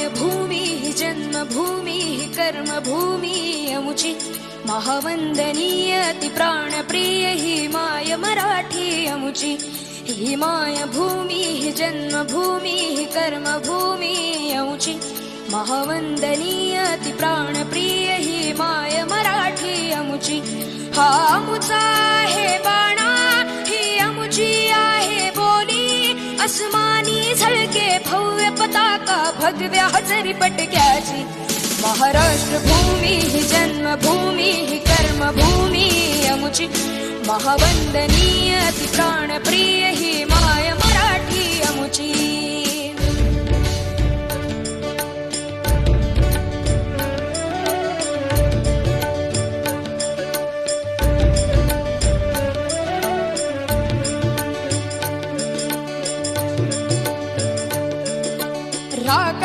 माय भूमी ही जन्मभूमी ही कर्मभूमी अमुची महावंदनीय ती प्राणप्रिय ही माय मराठी अमुची ही माय भूमी ही जन्मभूमी ही कर्मभूमी अमुची महावंदनीय ती प्राणप्रिय ही माय मराठी अमुची हा अमुचा आहे बाणा ही अमुची आहे बोली अस्मानी भव्य पताका भगव्या हजरी पटक्याची. महाराष्ट्र भूमी ही जन्मभूमी ही कर्मभूमी अमुची महावंदनीय ती प्राणप्रिय ही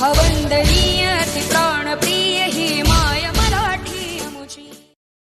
महावंदनीय